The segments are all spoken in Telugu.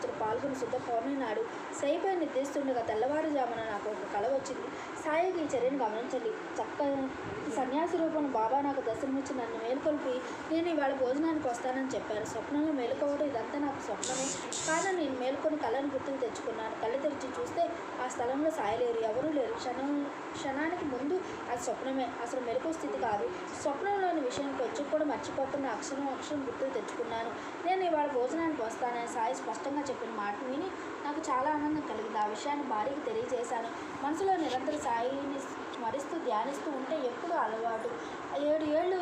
పంచులు పాల్గొని శుద్ధ పౌర్ణమి నాడు సైపై నిర్దేశిస్తుండగా తెల్లవారుజామున నాకు ఒక కళ వచ్చింది. సాయికి ఈ చర్యను గమనించండి. చక్క సన్యాసి రూపంలో బాబా నాకు దర్శనమిచ్చి నన్ను మేలుకొల్పి నేను ఇవాళ భోజనానికి వస్తానని చెప్పారు. స్వప్నంలో మేలుకోవడం ఇదంతా నాకు స్వప్నమే. కానీ నేను మేలుకొని కళ్ళను గుర్తుకు తెచ్చుకున్నాను. కళ్ళు తెరిచి స్థలంలో సాయి లేరు ఎవరూ లేరు. క్షణం క్షణానికి ముందు అది స్వప్నమే. అసలు మెలకు స్థితి కాదు. స్వప్నంలోని విషయానికి వచ్చి కూడా మర్చిపోతున్న అక్షరం అక్షరం గుర్తులు తెచ్చుకున్నాను. నేను ఇవాళ భోజనానికి వస్తానని సాయి స్పష్టంగా చెప్పిన మాట విని నాకు చాలా ఆనందం కలిగింది. ఆ విషయాన్ని భార్యకి తెలియజేశాను. మనసులో నిరంతర సాయిని స్మరిస్తూ ధ్యానిస్తూ ఉంటే ఎప్పుడు అలవాటు. ఏడు ఏళ్ళు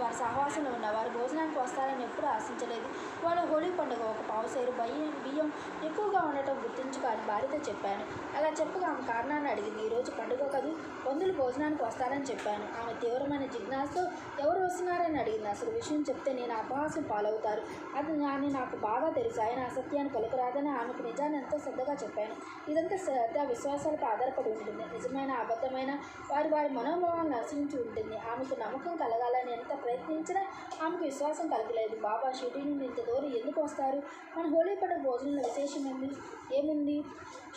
వారి సహవాసంలో ఉన్న వారు భోజనానికి వస్తారని ఎప్పుడూ ఆశించలేదు. వాళ్ళ హోలీ పండుగ ఒక పావు బియ్యం బియ్యం ఎక్కువగా ఉండటం గుర్తించుకొని భార్యతో చెప్పాను. అలా చెప్పగా ఆమె కారణాన్ని అడిగింది. ఈరోజు పండుగ కదూ? బంధువులు భోజనానికి వస్తారని చెప్పాను. ఆమె తీవ్రమైన జిజ్ఞాసతో ఎవరు వస్తున్నారని అడిగింది. అసలు విషయం చెప్తే నేను అపహాసం పాలవుతారు. అది అని నాకు బాగా తెలుసు. ఆయన అసత్యాన్ని పలుకురాదని ఆమెకు నిజాన్ని ఎంతో శ్రద్ధగా చెప్పాను. ఇదంతా శ్రద్ధ విశ్వాసాలపై ఆధారపడి ఉంటుంది. నిజమైన అబద్ధమైన వారి వారి మనోభావాలను నశించి ఉంటుంది. ఆమెకు నమ్మకం కలగాలని ఎంత ప్రయత్నించినా ఆమెకు విశ్వాసం కలగలేదు. బాబా షిరిడి నుండి ఇంత దూరం ఎందుకు వస్తారు? మన హోలీ పండుగ భోజనంలో విశేషం ఏమి ఏముంది?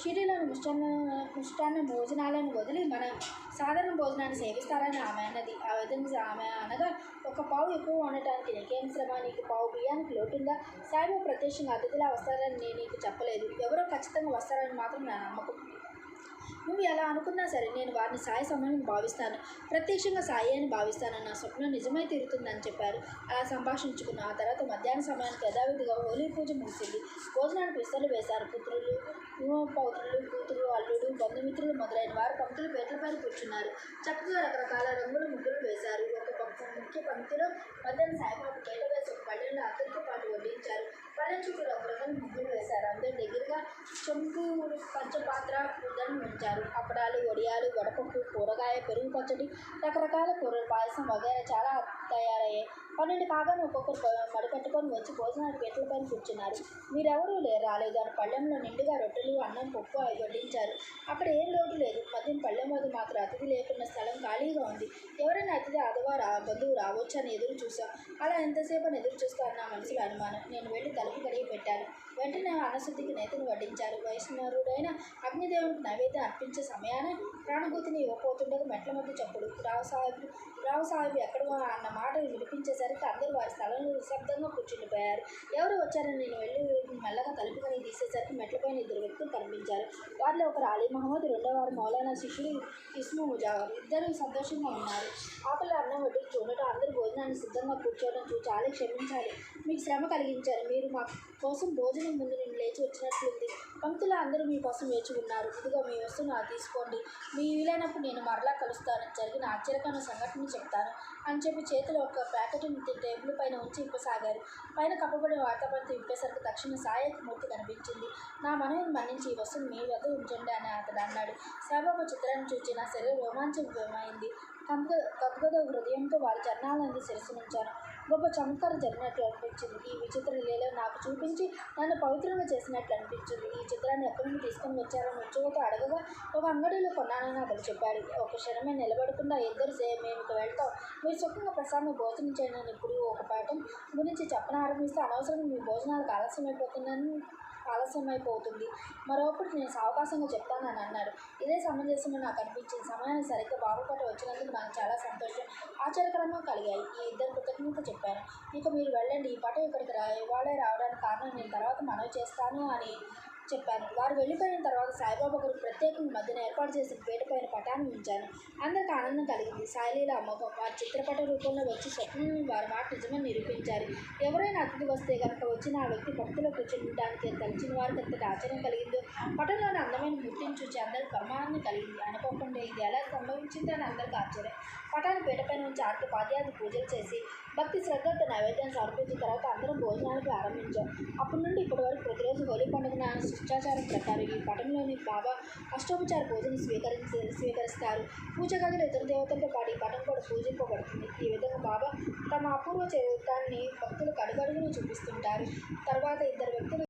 షిరిలోని మిష్టాన్న మిష్టాన్న భోజనాలను వదిలి మన సాధారణ భోజనాన్ని సేవిస్తారని ఆమె అన్నది. ఆ విధంగా ఆమె అనగా ఒక పావు ఎక్కువ ఉండటానికి నీకేం శ్రమ? నీకు పావు బియ్యానికి లోటుందా? సాయిబాబు ప్రత్యక్షంగా అతిథిలా వస్తారని నేను నీకు చెప్పలేదు. ఎవరో ఖచ్చితంగా వస్తారని మాత్రం నా నమ్మకం. నువ్వు ఎలా అనుకున్నా సరే నేను వారిని సాయి సమయం భావిస్తాను. ప్రత్యక్షంగా సాయి అని భావిస్తాను నా స్వప్నం నిజమై తీరుతుందని చెప్పారు. అలా సంభాషించుకున్న ఆ తర్వాత మధ్యాహ్న సమయానికి యథావిధిగా హోలీ పూజ ముగిసింది. భోజనానికి విస్తరలు వేశారు. పుత్రులు పౌత్రులు కూతురు అల్లుడు బంధుమిత్రులు మొదలైన వారు పంక్తులు పేట్లపైన కూర్చున్నారు. చక్కగా రకరకాల రంగుల ముగ్గులు వేశారు. ఒక పక్క ముఖ్య పంక్తిలో మధ్యాహ్న సాయిబాబు కేట వేసి ఒక పళ్ళెంలో అందరితో పాటు వడ్డించారు. పళ్ళెం చుట్టూ రకరకాల ముగ్గులు వేశారు. అందరి దగ్గరగా చెంపు పంచపాత్ర ఉంచారు అప్పడాలు వడియాలు వడపప్పు కూరగాయ పెరుగు పచ్చడి రకరకాల కూరలు పాయసం వగైరా చాలా తయారయ్యాయి. పన్నెండు కాగానే ఒక్కొక్కరు ప- మడికట్టుకొని వచ్చి భోజనానికి పైన కూర్చున్నారు. మీరెవరూ లేరు రాలేదు. అని పళ్ళెంలో నిండుగా రొట్టెలు అన్నం పప్పు అవి వడ్డించారు. అక్కడ ఏం లోటు లేదు. మద్యం పళ్ళెం వద్ద మాత్రం అతిథి లేకున్న స్థలం ఖాళీగా ఉంది. ఎవరైనా అతిథి అథవా రా బంధువు రావచ్చు అని ఎదురు చూసాం అలా ఎంతసేపు అని ఎదురు చూస్తా నా మనసులో అనుమానం. నేను వెళ్ళి తలుపు కడిగి పెట్టాను. వెంటనే అనశుద్ధికి నేతను వడ్డించారు. వైష్ణవుడైన అగ్నిదేవునికి నైవేద్యం అర్పించే సమయాన ప్రాణభూతిని ఇవ్వపోతుండగా మెట్ల మధ్య చప్పుడు రావు సాహెబ్ రావు సాహెబ్ ఎక్కడ అన్న మాటలు వినిపించేసరికి అందరూ వారి నిశ్శబ్దంగా కూర్చుండిపోయారు ఎవరు వచ్చారని నేను వెళ్ళి మెల్లగా తలుపుకొని తీసేసరికి మెట్లపైన ఇద్దరు వ్యక్తులు కనిపించారు. వారిలో ఒకరు అలీ మహమ్మద్ రెండోవారు మౌలానా శిష్యుడు ఇస్ము ముజావర్. ఇద్దరు సంతోషంగా ఉన్నారు. ఆకలి అన్నం వడ్డీ చూడటం అందరూ భోజనాన్ని సిద్ధంగా కూర్చోవడం చూసి చాలా క్షమించాలి మీకు శ్రమ కలిగించారు. మీరు మా కోసం భోజనం ముందు నేను లేచి వచ్చినట్లుంది. పంక్తులు అందరూ మీకోసం వేచి ఉన్నారు. ఇదిగో మీ వస్తువు తీసుకోండి. మీ వీలైనప్పుడు నేను మరలా కలుస్తాను. జరిగిన ఆశ్చర్యకరమైన సంఘటన చెప్తాను అని చెప్పి చేతిలో ఒక ప్యాకెట్ని టేబుల్ పైన ఉంచి ఇప్పసాగారు పైన కప్పబడిన వార్తాపత్రిక ఇప్పేసరికి తక్షణ సాయక మూర్తి కనిపించింది. నా మనవిని మన్నించి ఈ వస్తువుని మీ వద్ద ఉంచండి అని అతడు అన్నాడు. సాయిబాబా చిత్రాన్ని చూచి నా శరీరం రోమాంచమైంది కంప గద్గద హృదయంతో వారి చరణాలంది శిరసించాను గొప్ప చమత్కారం జరిగినట్లు అనిపించింది. ఈ విచిత్ర లీల నాకు చూపించి నన్ను పవిత్రంగా చేసినట్లు అనిపించింది. ఈ చిత్రాన్ని ఎక్కడి నుండి తీసుకొని వచ్చారని ఉద్యోగతో అడగగా ఒక అంగడిలో కొన్నానని అతడు చెప్పాడు. ఒక క్షణమే నిలబడకుండా ఇద్దరు సే మేము ఇక వెళ్తాం. మీరు సుఖంగా ప్రసాదం భోజనం చేయండి ఇప్పుడు ఒక పాఠం గురించి చెప్పనారంభిస్తే అనవసరం మీ భోజనాలకు ఆలస్యమైపోతుందని ఆలస్యమైపోతుంది. మరోప్పుడు నేను సావకాశంగా చెప్తానని అన్నాడు. ఇదే సమంజసంగా నాకు అనిపించింది. సమయాన్ని సరిగ్గా బాబుపాట వచ్చినందుకు నాకు చాలా సంతోషం. ఆశ్చర్యకరంగా కలిగాయి. ఈ ఇద్దరు కృతజ్ఞత చెప్పాను ఇక మీరు వెళ్ళండి. ఈ పాట ఇక్కడికి రా. ఇవాళే రావడానికి కారణం నేను తర్వాత మనవి చేస్తాను అని చెప్పాను వారు వెళ్ళిపోయిన తర్వాత సాయిబాబా గారు ప్రత్యేకంగా మధ్యన ఏర్పాటు చేసిన పీటపైన పటాన్ని ఉంచాను అందరికి ఆనందం కలిగింది. సాయిలీల అమ్మకం వారి చిత్రపట రూపంలో వచ్చి స్వప్నం వారి మాట నిజమని నిరూపించారు. ఎవరైనా అతిథి వస్తే కనుక వచ్చిన ఆ వ్యక్తి భక్తులు కూర్చుండడానికి తలిచిన వారికి ఎంతటి ఆశ్చర్యం కలిగిందో పటంలోని అందమైన మూర్తిని చూసి అందరికి బ్రహ్మానందం కలిగింది. అనుకోకుండా ఇది ఎలా సంభవించింది అని అందరికి ఆశ్చర్యం. పటాన్ని పీటపైన ఉంచి ఆర్తి పాద్యాది పూజలు చేసి భక్తి శ్రద్ధతో నైవేద్యం సమర్పించిన తర్వాత అందరం భోజనాలు ప్రారంభించాం అప్పటి నుండి ఇప్పటి వరకు రోజు హోలీ పండుగన శిష్టాచారం ప్రకారం ఈ పటంలోని బాబా అష్టోపచార పూజను స్వీకరించి స్వీకరిస్తారు. పూజ గదిలో ఇతర దేవతలతో పాటు ఈ పటం కూడా పూజింపబడుతుంది. ఈ విధంగా బాబా తమ అపూర్వ చరిత్రాన్ని భక్తులకు కడుగడుగును చూపిస్తుంటారు. తర్వాత ఇద్దరు వ్యక్తులు